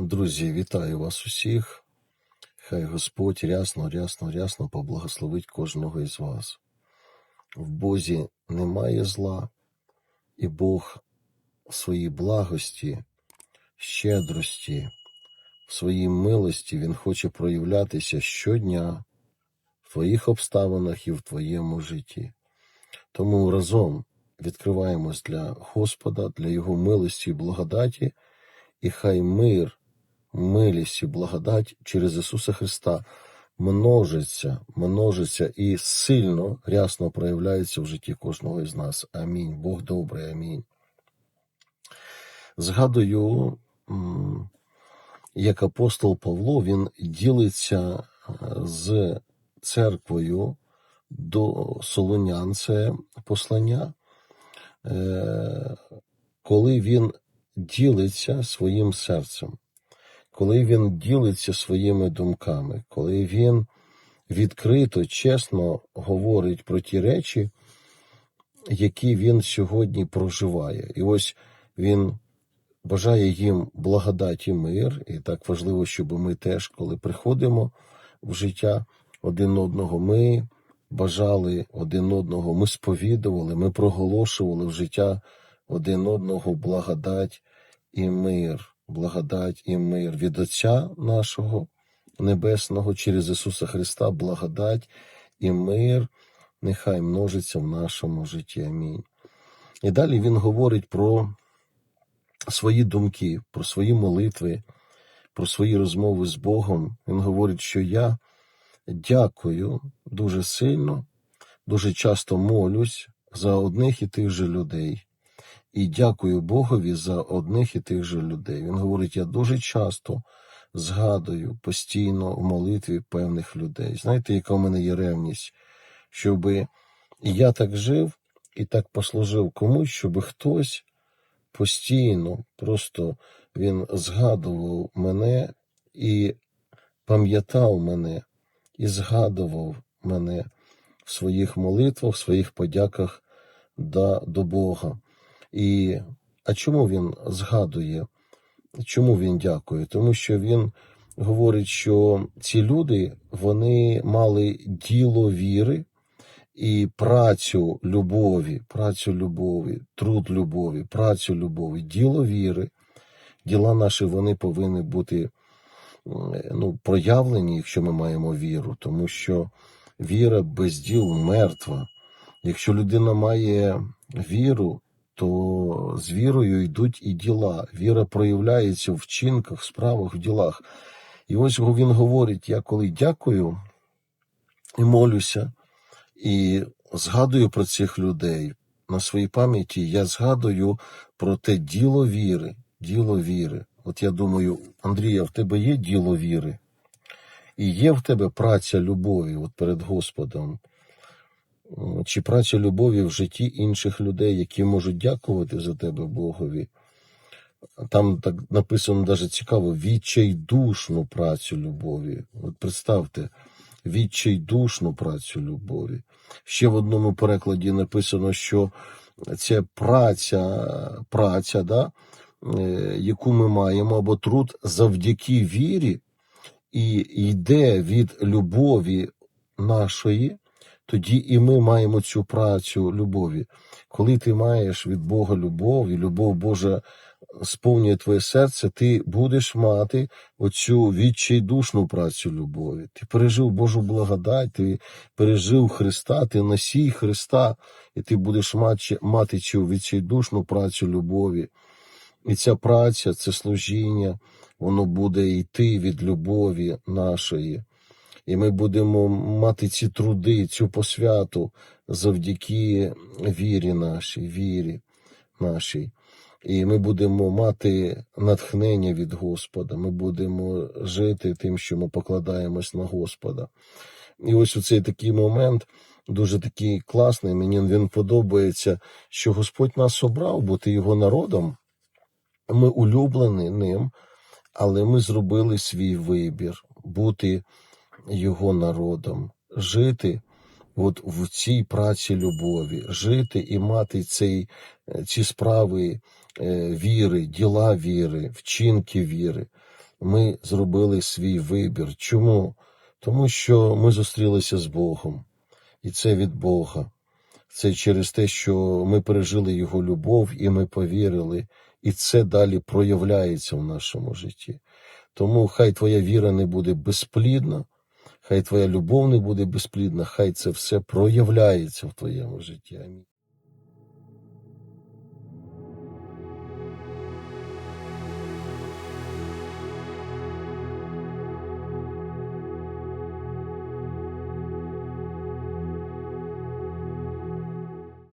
Друзі, вітаю вас усіх. Хай Господь рясно, рясно, рясно поблагословить кожного із вас. В Бозі немає зла, і Бог в своїй благості, щедрості, в своїй милості Він хоче проявлятися щодня в твоїх обставинах і в твоєму житті. Тому разом відкриваємось для Господа, для Його милості і благодаті, і хай мир, милість і благодать через Ісуса Христа множиться, множиться і сильно, рясно проявляється в житті кожного із нас. Амінь. Бог добрий, амінь. Згадую, як апостол Павло він ділиться е, з церквою до Солонян, це послання, е, коли він ділиться своїм серцем, коли він ділиться своїми думками, коли він відкрито, чесно говорить про ті речі, які він сьогодні проживає. І ось він бажає їм благодаті мир, і так важливо, щоб ми теж, коли приходимо в життя один одного, ми бажали один одного, ми сповідували, ми проголошували в життя один одного благодать і мир, благодать і мир від Отця нашого Небесного через Ісуса Христа, благодать і мир нехай множиться в нашому житті. Амінь. І далі він говорить про свої думки, про свої молитви, про свої розмови з Богом. Він говорить, що я дякую дуже сильно, дуже часто молюсь за одних і тих же людей. І дякую Богові за одних і тих же людей. Він говорить, я дуже часто згадую постійно в молитві певних людей. Знаєте, яка в мене є ревність, щоб я так жив і так послужив комусь, щоб хтось постійно просто він згадував мене і пам'ятав мене, і згадував мене в своїх молитвах, в своїх подяках до, до Бога. І а чому він згадує? Чому він дякує? Тому що він говорить, що ці люди вони мали діло віри і працю любові, працю любові, труд любові, працю любові, діло віри. Діла наші вони повинні бути ну, проявлені, якщо ми маємо віру, тому що віра без діл мертва. Якщо людина має віру, то з вірою йдуть і діла. Віра проявляється в вчинках, справах, в ділах. І ось він говорить: я коли дякую і молюся, і згадую про цих людей на своїй пам'яті, я згадую про те діло віри, діло віри. От я думаю, Андрія, в тебе є діло віри, і є в тебе праця любові от перед Господом чи праця любові в житті інших людей, які можуть дякувати за тебе Богові. Там так написано навіть цікаво відчайдушну працю любові. От представте, відчайдушну працю любові. Ще в одному перекладі написано, що це праця, праця, да, е, яку ми маємо, або труд завдяки вірі, і йде від любові нашої тоді і ми маємо цю працю любові. Коли ти маєш від Бога любов, і любов Божа сповнює твоє серце, ти будеш мати оцю відчайдушну працю любові. Ти пережив Божу благодать, ти пережив Христа, ти носій Христа, і ти будеш мати, мати цю відчайдушну працю любові. І ця праця, це служіння, воно буде йти від любові нашої. І ми будемо мати ці труди, цю посвяту завдяки вірі нашій, вірі нашій. І ми будемо мати натхнення від Господа. Ми будемо жити тим, що ми покладаємось на Господа. І ось у цей такий момент дуже такий класний. Мені він подобається, що Господь нас обрав бути його народом. Ми улюблені ним, але ми зробили свій вибір бути його народом, жити от в цій праці любові, жити і мати цей, ці справи е, віри, діла віри, вчинки віри. ми зробили свій вибір. Чому? Тому що ми зустрілися з Богом, і це від Бога. Це через те, що ми пережили Його любов і ми повірили, і це далі проявляється в нашому житті. Тому хай твоя віра не буде безплідна, хай твоя любов не буде безплідна, хай це все проявляється в твоєму житті. Амінь.